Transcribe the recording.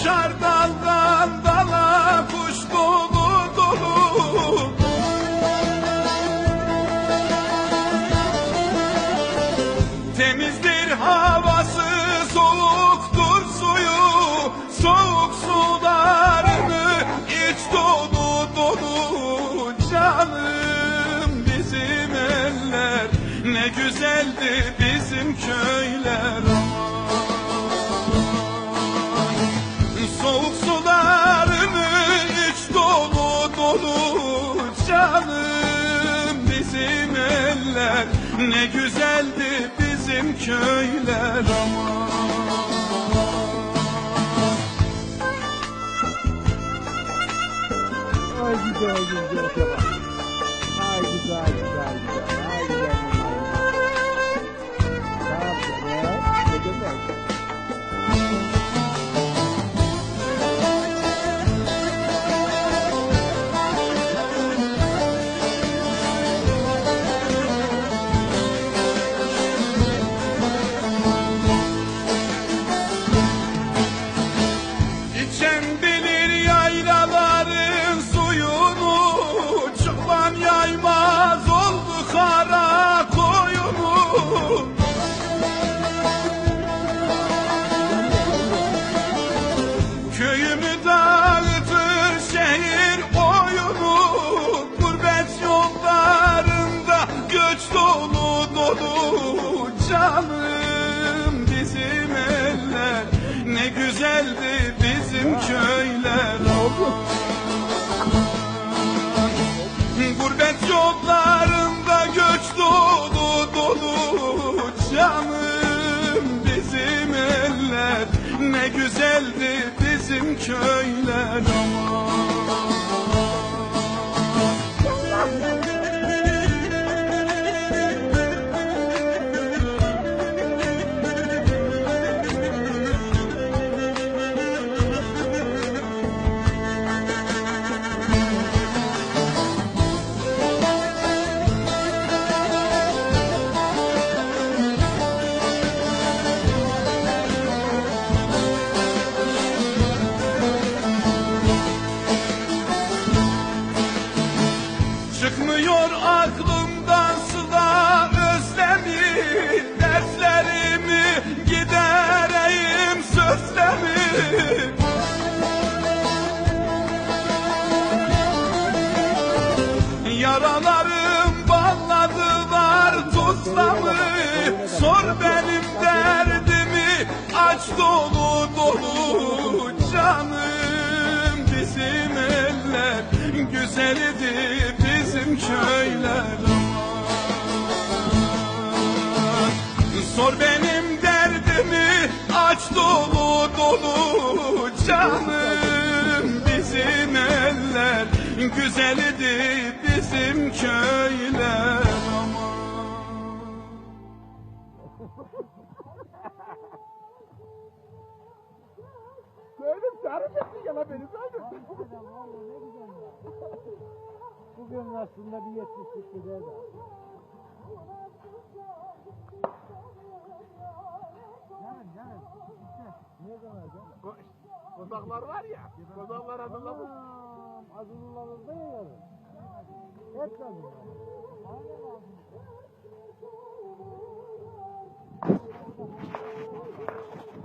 uçar daldan dala kuş dolu dolu. Temizdir havası soğuktur suyu. Soğuk sularını iç dolu dolu. Canım bizim eller ne güzeldi bizim köyler. aman Canım bizim eller Ne güzeldi bizim köyler aman Ay güzel güzel. Dağıtır şehir oyunu Gurbet yollarında göç dolu Canım bizim eller. Ne güzeldi bizim köyler. Gurbet yollarında Ne güzeldi bizim köyler aman Çıkmıyor aklımdan sıla özlemi Dertlerimi gidereyim sözlemi Yaralarım bağladılar tuzlamı Sor benim derdimi aç dolu dolu Canım. Bizim eller güzeldi bizim köyler aman. Sor benim derdimi aç dolu dolu Canım bizim eller güzeldi bizim köyler aman. Söyle sarıcaksın ya lan beni söyle. Şampiyon aslında bir yetmişlik gider de. Yarın yarın. Ne zaman hocam? Kozaklar var ya. Kozaklar hazırlamış. Hazırlamış da yarın. Hep lazım. Aynen lazım. Thank you.